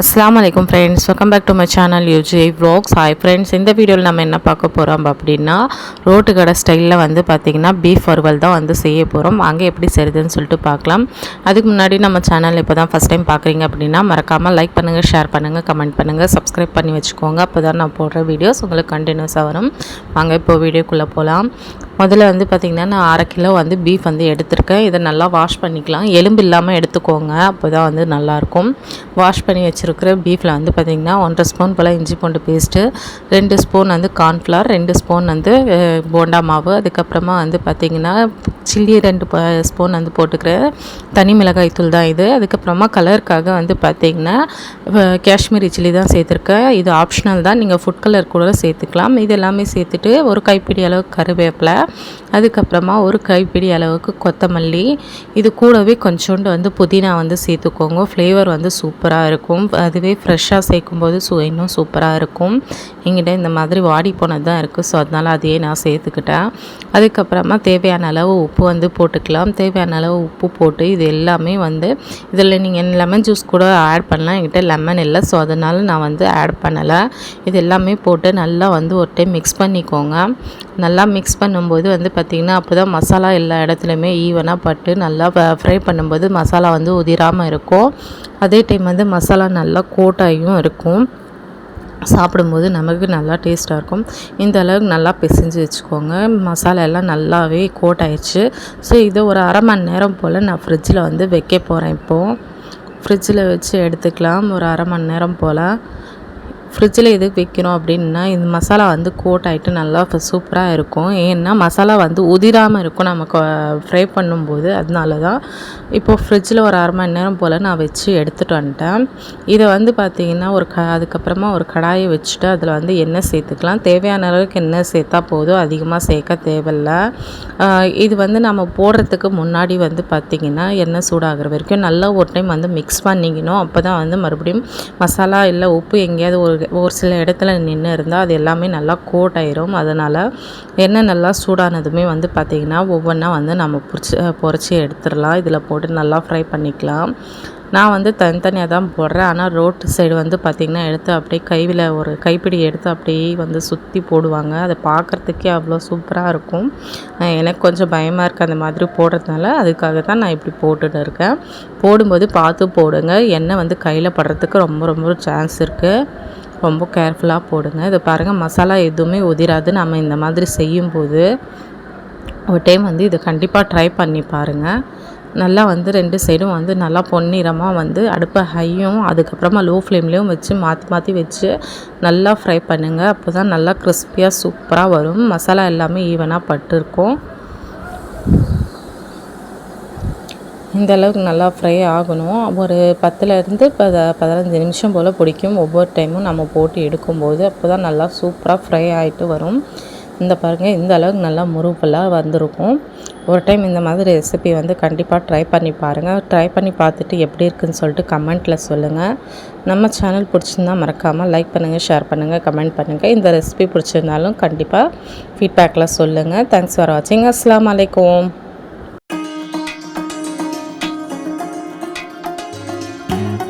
அஸ்லாம் வலைக்கம் friends welcome back to my channel UG vlogs hi friends இந்த வீடியோவில் நம்ம என்ன பார்க்க போகிறோம் அப்படின்னா ரோட்டு கடை ஸ்டைலில் வந்து பார்த்திங்கன்னா பீஃப் வறுவல் தான் வந்து செய்ய போகிறோம் அங்கே எப்படி செய்யுதுன்னு சொல்லிட்டு பார்க்கலாம். அதுக்கு முன்னாடி நம்ம சேனல் இப்போ தான் ஃபஸ்ட் டைம் பார்க்குறீங்க அப்படின்னா மறக்காமல் லைக் பண்ணுங்கள் ஷேர் பண்ணுங்கள் கமெண்ட் பண்ணுங்கள் சப்ஸ்கிரைப் பண்ணி வச்சுக்கோங்க. அப்போ தான் நான் போடுற வீடியோஸ் உங்களுக்கு கண்டினியூஸாக வரும். வாங்க இப்போ வீடியோக்குள்ளே போகலாம் முதல்ல வந்து பார்த்திங்கன்னா நான் அரை கிலோ வந்து பீஃப் வந்து எடுத்திருக்கேன். இதை நல்லா வாஷ் பண்ணிக்கலாம். எலும்பு இல்லாமல் எடுத்துக்கோங்க. அப்போ தான் வந்து நல்லாயிருக்கும் வாஷ் பண்ணி வச்சு வச்சுருக்கிற பீஃபில் வந்து பார்த்திங்கன்னா ஒன்றரை ஸ்பூன் போல் இஞ்சி பூண்டு பேஸ்ட்டு ரெண்டு ஸ்பூன் வந்து கார்ன்ஃப்ளவர் ரெண்டு ஸ்பூன் வந்து போண்டா மாவு அதுக்கப்புறமா வந்து பார்த்திங்கன்னா சில்லி ரெண்டு ப- ஸ்பூன் வந்து போட்டுக்கிறேன் தனி மிளகாய் தூள் தான் இது. அதுக்கப்புறமா கலருக்காக வந்து பார்த்திங்கன்னா காஷ்மீரி சில்லி தான் சேர்த்துருக்கேன். இது ஆப்ஷனல் தான். நீங்கள் ஃபுட் கலர் கூட சேர்த்துக்கலாம். இது எல்லாமே சேர்த்துட்டு ஒரு கைப்பிடி அளவுக்கு கருவேப்பிலை அதுக்கப்புறமா ஒரு கைப்பிடி அளவுக்கு கொத்தமல்லி. இது கூடவே கொஞ்சோண்டு வந்து புதினா வந்து சேர்த்துக்கோங்க. ஃப்ளேவர் வந்து சூப்பராக இருக்கும். அதுவே ஃப்ரெஷ்ஷாக சேர்க்கும்போது சு இன்னும் சூப்பராக இருக்கும். எங்கிட்ட இந்த மாதிரி வாடி போனது தான் இருக்குது ஸோ அதனால் அதையே நான் சேர்த்துக்கிட்டேன். அதுக்கப்புறமா தேவையான அளவு உப்பு வந்து போட்டுக்கலாம். தேவையான அளவு உப்பு போட்டு இது எல்லாமே வந்து இதில் நீங்கள் லெமன் ஜூஸ் கூட ஆட் பண்ணலாம். என்கிட்ட லெமன் இல்லை. ஸோ அதனால் நான் வந்து ஆட் பண்ணலை. இது எல்லாமே போட்டு நல்லா வந்து ஒரு டைம் மிக்ஸ் பண்ணிக்கோங்க. நல்லா மிக்ஸ் பண்ணும்போது வந்து பார்த்திங்கன்னா அப்போ தான் மசாலா எல்லா இடத்துலையுமே ஈவனாக பட்டு நல்லா ஃப்ரை பண்ணும்போது மசாலா வந்து உதிராமல் இருக்கும். அதே டைம் வந்து மசாலா நல்லா கோட்டாயும் இருக்கும். சாப்பிடும்போது நமக்கு நல்லா டேஸ்ட்டாக இருக்கும். இந்த அளவுக்கு நல்லா பிசைஞ்சு வச்சுக்கோங்க. மசாலா எல்லாம் நல்லாவே கோட் ஆயிடுச்சு. ஸோ இதை ஒரு அரை மணி நேரம் போல் நான் ஃப்ரிட்ஜில் வந்து வைக்க போகிறேன் இப்போது ஃப்ரிட்ஜில் வச்சு எடுத்துக்கலாம். ஒரு அரை மணி நேரம் போல். ஃப்ரிட்ஜில் எதுக்கு வைக்கிறோம் அப்படின்னா இந்த மசாலா வந்து கோட் ஆகிட்டு நல்லா சூப்பராக இருக்கும். ஏன்னா மசாலா வந்து உதிராமல் இருக்கும் நமக்கு ஃப்ரை பண்ணும்போது. அதனால தான் இப்போது ஃப்ரிட்ஜில் ஒரு அரை மணி நேரம் போல் நான் வச்சு எடுத்துகிட்டு வந்துட்டேன். இதை வந்து பார்த்திங்கன்னா ஒரு க அதுக்கப்புறமா ஒரு கடாயை வச்சுட்டு அதில் வந்து எண்ணெய் சேர்த்துக்கலாம். தேவையான அளவுக்கு எண்ணெய் சேர்த்தா போதும். அதிகமாக சேர்க்க தேவையில்ல. இது வந்து நம்ம போடுறதுக்கு முன்னாடி வந்து பார்த்திங்கன்னா எண்ணெய் சூடாகிற வரைக்கும் நல்லா ஒரு டைம் வந்து மிக்ஸ் பண்ணிக்கணும். அப்போ தான் வந்து மறுபடியும் மசாலா இல்லை உப்பு எங்கேயாவது ஒரு ஒரு சில இடத்துல நின்று இருந்தால் அது எல்லாமே நல்லா கோட் ஆயிரும் அதனால் எண்ணெய் நல்லா சூடானதுமே வந்து பார்த்திங்கன்னா ஒவ்வொன்றா வந்து நம்ம பொறிச்சு பொரிச்சு எடுத்துடலாம். இதில் போட்டு நல்லா ஃப்ரை பண்ணிக்கலாம். நான் வந்து தனித்தனியாக தான் போடுறேன். ஆனால் ரோட்டு சைடு வந்து பார்த்திங்கன்னா எடுத்து அப்படியே கையில் ஒரு கைப்பிடி எடுத்து அப்படியே வந்து சுற்றி போடுவாங்க. அதை பார்க்குறதுக்கே அவ்வளோ சூப்பராக இருக்கும். எனக்கு கொஞ்சம் பயமாக இருக்குது அந்த மாதிரி போடுறதுனால. அதுக்காக தான் நான் இப்படி போட்டுட்டு இருக்கேன். போடும்போது பார்த்து போடுங்க. எண்ணெய் வந்து கையில் படுறதுக்கு ரொம்ப ரொம்ப சான்ஸ் இருக்குது ரொம்ப கேர்ஃபுல்லாக போடுங்க. இதை பாருங்கள் மசாலா எதுவுமே உதிராது. நம்ம இந்த மாதிரி செய்யும்போது ஒரு டைம் வந்து இதை கண்டிப்பாக ட்ரை பண்ணி பாருங்கள் நல்லா வந்து ரெண்டு சைடும் வந்து நல்லா பொன்னிறமாக வந்து அடுப்பை ஹையும் அதுக்கப்புறமா லோ ஃப்ளேம்லேயும் வச்சு மாற்றி மாற்றி வச்சு நல்லா ஃப்ரை பண்ணுங்கள் அப்போ தான் நல்லா கிறிஸ்பியாக சூப்பராக வரும். மசாலா எல்லாமே ஈவனாக பட்டிருக்கும். இந்த அளவுக்கு நல்லா ஃப்ரை ஆகணும். ஒரு பத்துலேருந்து பத பதினஞ்சு நிமிஷம் போல் பிடிக்கும். ஒவ்வொரு டைமும் நம்ம போட்டு எடுக்கும்போது அப்போ தான் நல்லா சூப்பராக ஃப்ரை ஆகிட்டு வரும். இந்த பாருங்கள் இந்த அளவுக்கு நல்லா முருகலாக வந்திருக்கும். ஒரு டைம் இந்த மாதிரி ரெசிபி வந்து கண்டிப்பாக ட்ரை பண்ணி பாருங்கள் ட்ரை பண்ணி பார்த்துட்டு எப்படி இருக்குன்னு சொல்லிட்டு கமெண்ட்டில் சொல்லுங்கள் நம்ம சேனல் பிடிச்சிருந்தா மறக்காமல் லைக் பண்ணுங்கள் ஷேர் பண்ணுங்கள் கமெண்ட் பண்ணுங்கள் இந்த ரெசிபி பிடிச்சிருந்தாலும் கண்டிப்பாக ஃபீட்பேக்கில் சொல்லுங்கள் தேங்க்ஸ் ஃபார் வாட்சிங் அஸ்லாம் வலைக்கம் Thank you.